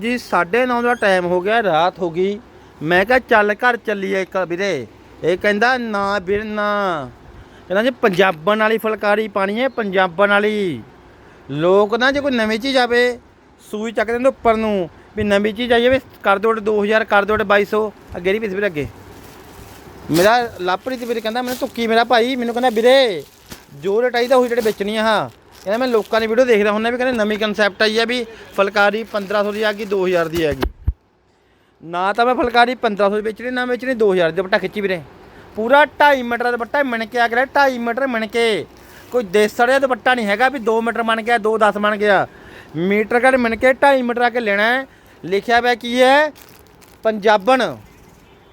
ਜੀ 9:30 ਦਾ ਟਾਈਮ ਹੋ ਗਿਆ, ਰਾਤ ਹੋ ਗਈ। ਮੈਂ ਕਿਹਾ, ਚੱਲ ਘਰ ਚੱਲੀਏ ਇੱਕ ਵੀਰੇ। ਇਹ ਕਹਿੰਦਾ, ਨਾ ਵੀਰ, ਨਾ। ਕਹਿੰਦਾ ਜੀ, ਪੰਜਾਬਣ ਵਾਲੀ ਫੁਲਕਾਰੀ ਪਾਣੀ ਹੈ, ਪੰਜਾਬਣ ਵਾਲੀ। ਲੋਕ ਨਾ, ਜੇ ਕੋਈ ਨਵੀਂ ਚੀਜ਼ ਆਵੇ, ਸੂਈ ਚੱਕ ਦਿੰਦੇ ਉੱਪਰ ਨੂੰ, ਵੀ ਨਵੀਂ ਚੀਜ਼ ਆਈ ਵੀ ਕਰ ਦੋ 2000 ਕਰ ਦੋ 2200 ਅੱਗੇ ਨਹੀਂ ਪਿਸ ਵੀਰੇ, ਅੱਗੇ। ਮੇਰਾ ਲਾਪੜੀ ਤੇ ਵੀਰੇ ਕਹਿੰਦਾ, ਮੈਨੂੰ ਤੁੱਕੀ ਮੇਰਾ ਭਾਈ, ਮੈਨੂੰ ਕਹਿੰਦਾ, ਵੀਰੇ, ਜੋ ਰੇਟ ਆਈ ਤਾਂ ਉਹੀ ਜਿਹੜੇ ਵੇਚਣੀ ਆ, ਹਾਂ। ਕਹਿੰਦਾ ਮੈਂ ਲੋਕਾਂ ਦੀ ਵੀਡੀਓ ਦੇਖਦਾ ਹੁੰਦਾ ਵੀ ਕਹਿੰਦੇ ਨਵੀਂ ਕਨਸੈਪਟ ਆਈ ਆ ਵੀ ਫੁਲਕਾਰੀ 1500 ਦੀ ਆ ਗਈ 2000 ਦੀ ਹੈਗੀ। ਨਾ ਤਾਂ ਮੈਂ ਫੁਲਕਾਰੀ 1500 ਦੀ ਵੇਚਣੀ, ਨਾ ਵੇਚਣੀ 2000 ਦੀ, ਦੁਪੱਟਾ ਖਿੱਚੀ ਵੀਰੇ। ਪੂਰਾ 2.5 ਮੀਟਰ ਦਾ ਦੁਪੱਟਾ ਮਿਣ ਕੇ ਆ ਗਿਆ 2.5 ਮੀਟਰ ਮਿਣ ਕੇ ਕੋਈ ਦੇਸੜਿਆ ਦੁਪੱਟਾ ਨਹੀਂ ਹੈਗਾ ਵੀ 2 ਮੀਟਰ ਬਣ ਗਿਆ 2 10 ਬਣ ਗਿਆ। ਮੀਟਰ ਘੜ ਮਿਣ ਕੇ 2.5 ਮੀਟਰ ਆ ਕੇ ਲੈਣਾ ਹੈ। ਲਿਖਿਆ ਹੋਇਆ ਕੀ ਹੈ? ਪੰਜਾਬਣ।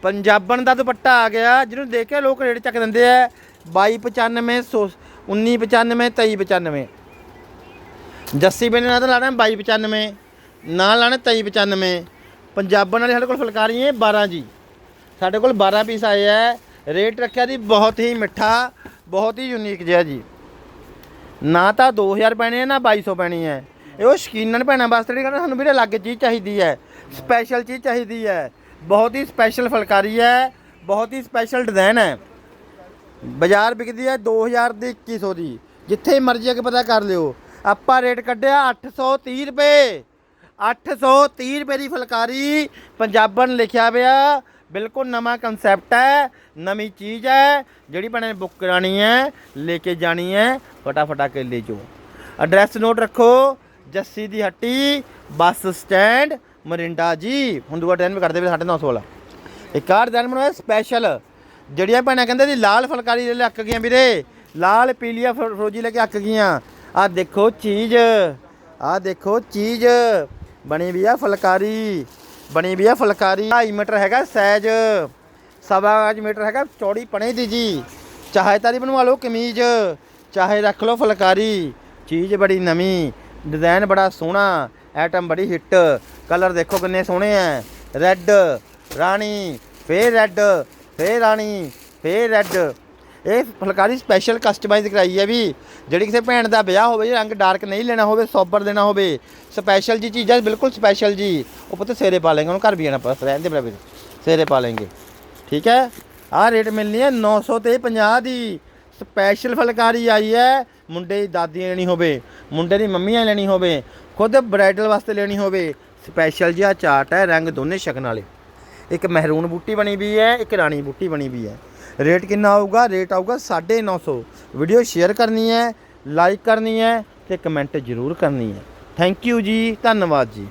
ਪੰਜਾਬਣ ਦਾ ਦੁਪੱਟਾ ਆ ਗਿਆ, ਜਿਹਨੂੰ ਦੇਖ ਕੇ ਲੋਕ ਰੇਟ ਚੱਕ ਦਿੰਦੇ ਆ। 2295 ਸੌ 1995 2395 ਜੱਸੀ ਬੇਨੇ ਨਾਲ ਤਾਂ ਲਾਣਾ 2295 ਨਾਲ ਲਾਣਾ 2395 ਪੰਜਾਬਣ ਵਾਲੇ ਸਾਡੇ ਕੋਲ ਫੁਲਕਾਰੀ ਹੈ 12 ਜੀ। ਸਾਡੇ ਕੋਲ 12 ਪੀਸ ਆਏ ਆ। ਰੇਟ ਰੱਖਿਆ ਜੀ ਬਹੁਤ ਹੀ ਮਿੱਠਾ, ਬਹੁਤ ਹੀ ਯੂਨੀਕ ਜਿਹਾ ਜੀ। ਨਾ ਤਾਂ 2000 ਪੈਣੇ ਆ, ਨਾ 2200 ਪੈਣੀ ਹੈ। ਇਹ ਉਹ ਸ਼ਕੀਨਨ ਭੈਣਾਂ ਵਾਸਤੇ ਜਿਹੜੀ ਕਹਿੰਦਾ ਸਾਨੂੰ ਵੀਰੇ ਅਲੱਗ ਚੀਜ਼ ਚਾਹੀਦੀ ਹੈ। ਸਪੈਸ਼ਲ ਚੀਜ਼ ਚਾਹੀਦੀ ਹੈ। ਬਹੁਤ ਹੀ ਸਪੈਸ਼ਲ ਫੁਲਕਾਰੀ ਹੈ। ਬਹੁਤ ਹੀ ਸਪੈਸ਼ਲ ਡਿਜ਼ਾਈਨ ਹੈ। ਬਾਜ਼ਾਰ ਵਿਕਦੀ ਹੈ 2000 ਦੀ 2100 ਦੀ। ਜਿੱਥੇ ਮਰਜ਼ੀ ਆ ਕੇ ਪਤਾ ਕਰ ਲਿਓ। ਆਪਾਂ ਰੇਟ ਕੱਢਿਆ 830 ਰੁਪਏ। 830 ਰੁਪਏ ਦੀ ਫੁਲਕਾਰੀ ਪੰਜਾਬਣ ਲਿਖਿਆ ਪਿਆ। ਬਿਲਕੁਲ ਨਵਾਂ ਕਨਸੈਪਟ ਹੈ, ਨਵੀਂ ਚੀਜ਼ ਹੈ, ਜਿਹੜੀ ਭੈਣੇ ਬੁੱਕ ਕਰਾਣੀ ਹੈ, ਲੈ ਕੇ ਜਾਣੀ ਹੈ, ਫਟਾਫਟਾ ਆ ਕੇ ਲੈ ਜਾਓ। ਐਡਰੈਸ ਨੋਟ ਰੱਖੋ, ਜੱਸੀ ਦੀ ਹੱਟੀ, ਬੱਸ ਸਟੈਂਡ, ਮਰਿੰਡਾ ਜੀ। ਹੁਣ ਦੂਆ ਟਾਈਮ ਵੀ ਕਰਦੇ ਵੀ 950 ਵਾਲਾ ਇੱਕ ਆਰ ਦਿਨ ਬਣਾਇਆ ਸਪੈਸ਼ਲ ਜਿਹੜੀਆਂ ਭੈਣਾਂ ਕਹਿੰਦੇ ਜੀ ਲਾਲ ਫੁਲਕਾਰੀ ਲੈ ਅੱਕ ਗਈਆਂ ਵੀਰੇ। ਲਾਲ, ਪੀਲੀਆ, ਫ- ਫਰੋਜੀ ਲੈ ਕੇ ਅੱਕ ਗਈਆਂ। ਆ ਦੇਖੋ ਚੀਜ਼ ਆ ਦੇਖੋ ਚੀਜ਼। ਬਣੀ ਵੀ ਆ ਫੁਲਕਾਰੀ, ਬਣੀ ਵੀ ਆ ਫੁਲਕਾਰੀ। 2.5 ਮੀਟਰ ਹੈਗਾ ਸਾਈਜ਼ ਸਵਾ ਪੰਜ ਮੀਟਰ ਹੈਗਾ ਚੌੜੀ ਪਣੇ ਦੀ ਜੀ। ਚਾਹੇ ਤਾਰੀ ਬਣਵਾ ਲਓ ਕਮੀਜ਼, ਚਾਹੇ ਰੱਖ ਲਓ ਫੁਲਕਾਰੀ। ਚੀਜ਼ ਬੜੀ ਨਵੀਂ ਡਿਜ਼ਾਈਨ ਬੜਾ ਸੋਹਣਾ ਐਟਮ ਬੜੀ ਹਿੱਟ ਕਲਰ ਦੇਖੋ ਕਿੰਨੇ ਸੋਹਣੇ ਐ। ਰੈੱਡ ਰਾਣੀ, ਫੇਰ ਰੈੱਡ ਫੇਰ ਰਾਣੀ, ਫੇਰ ਰੈੱਡ ਇਹ ਫੁਲਕਾਰੀ ਸਪੈਸ਼ਲ ਕਸਟਮਾਈਜ਼ ਕਰਾਈ ਹੈ ਵੀ ਜਿਹੜੀ ਕਿਸੇ ਭੈਣ ਦਾ ਵਿਆਹ ਹੋਵੇ, ਜਾਂ ਰੰਗ ਡਾਰਕ ਨਹੀਂ ਲੈਣਾ ਹੋਵੇ ਸੋਬਰ ਦੇਣਾ ਹੋਵੇ ਸਪੈਸ਼ਲ ਜੀ ਚੀਜ਼ਾਂ ਬਿਲਕੁਲ ਸਪੈਸ਼ਲ ਜੀ। ਉਹ ਪੁੱਤ ਸੇਰੇ ਪਾ ਲੈਂਗੇ ਉਹਨੂੰ ਘਰ ਵੀ ਆਣਾ ਪਸ ਰਹਿਣ ਦੇ ਬਰਾ ਵੀਰ ਸੇਰੇ ਪਾ ਲੈਂਗੇ ਠੀਕ ਹੈ? ਆਹ ਰੇਟ ਮਿਲਣੀ ਹੈ 900 ਤੇ 50 ਦੀ। ਸਪੈਸ਼ਲ ਫੁਲਕਾਰੀ ਆਈ ਹੈ, ਮੁੰਡੇ ਦੀ ਦਾਦੀ ਲੈਣੀ ਹੋਵੇ, ਮੁੰਡੇ ਦੀ ਮੰਮੀਆਂ ਲੈਣੀ ਹੋਵੇ, ਖੁਦ ਬ੍ਰਾਈਡਲ ਵਾਸਤੇ ਲੈਣੀ ਹੋਵੇ। ਸਪੈਸ਼ਲ ਜਿਹਾ ਚਾਟ ਹੈ, ਰੰਗ ਦੋਨੇ ਸ਼ਕਨ ਵਾਲੇ। ਇੱਕ ਮਹਿਰੂਨ ਬੂਟੀ ਬਣੀ ਵੀ ਹੈ, ਇੱਕ ਰਾਣੀ ਬੂਟੀ ਬਣੀ ਵੀ ਹੈ। ਰੇਟ ਕਿੰਨਾ ਆਊਗਾ? ਰੇਟ ਆਊਗਾ 950 ਵੀਡੀਓ ਸ਼ੇਅਰ ਕਰਨੀ ਹੈ ਲਾਈਕ ਕਰਨੀ ਹੈ ਤੇ ਕਮੈਂਟ ਜ਼ਰੂਰ ਕਰਨੀ ਹੈ। ਥੈਂਕ ਯੂ ਜੀ, ਧੰਨਵਾਦ ਜੀ।